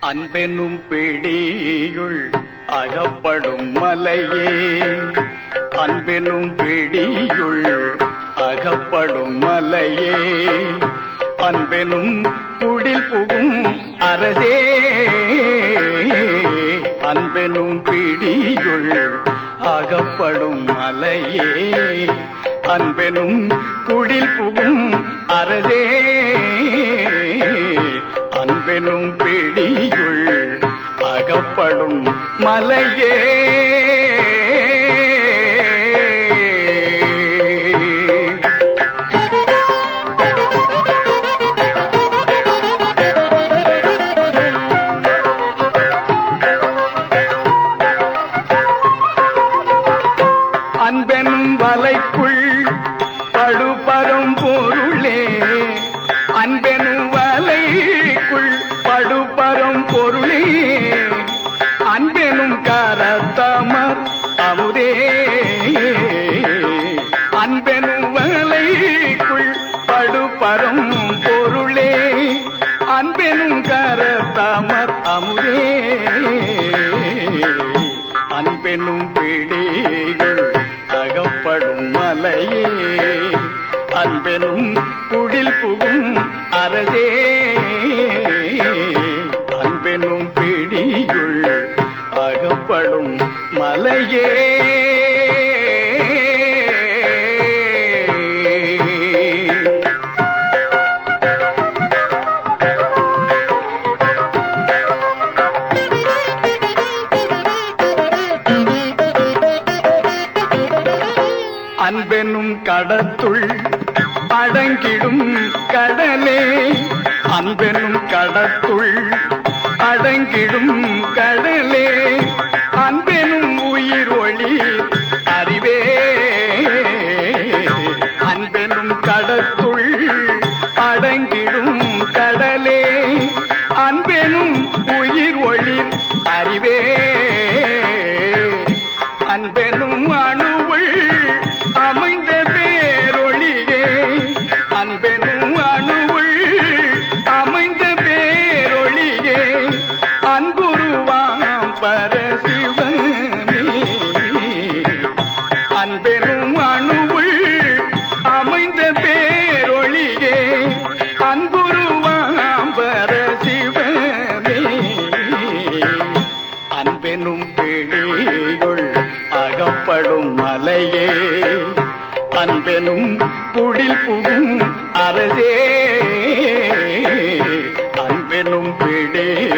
அன்பெனும் பிடியுள் அகப்படும் மலையே. அன்பெனும் பிடியுள் அகப்படும் மலையே. அன்பெனும் குடில் புகும் அரசே. அன்பெனும் பிடியுள் அகப்படும் மலையே. அன்பெனும் குடில் புகும் அரசே. அன்பெனும் பிடியுள் அகப்படும் மலையே. வலைக்குள் படுபரும் பொருளே. அன்பெனும் வலைக்குள் படுபரும் பொருளே. அன்பெனும் கரத்தமர் அமுதே. அன்பெனும் வலைக்குள் படுபரும் பொருளே. அன்பெனும் கரத்தமர் அமுதே. அன்பெனும் பிடிகள் மலையே. அன்பெனும் குடில் புகும் அரசே. அன்பெனும் கடத்துள் அடங்கிடும் கடலே. அன்பெனும் கடத்துள் அடங்கிடும் கடலே. அன்பெனும் உயிர் ஒளி அறிவே. அன்பெனும் கடத்துள் அடங்கிடும் கடலே. அன்பெனும் உயிர் ஒளி அறிவே. அன்பெனும் அணு அமைந்த பேரொழியே அன்பெனும் அணுவுள் அமைந்த பேரொளியே அன்புருவாம் பரசிவனே அன்பெனும் அணுவுள் அமைந்த பேரொளியே அன்புருவாம் பரசிவனே அன்பெனும் பிடியுள் அகப்படும் மலையே அன்பெனும் குடில் புகும் அரசே. அன்பெனும் பிடே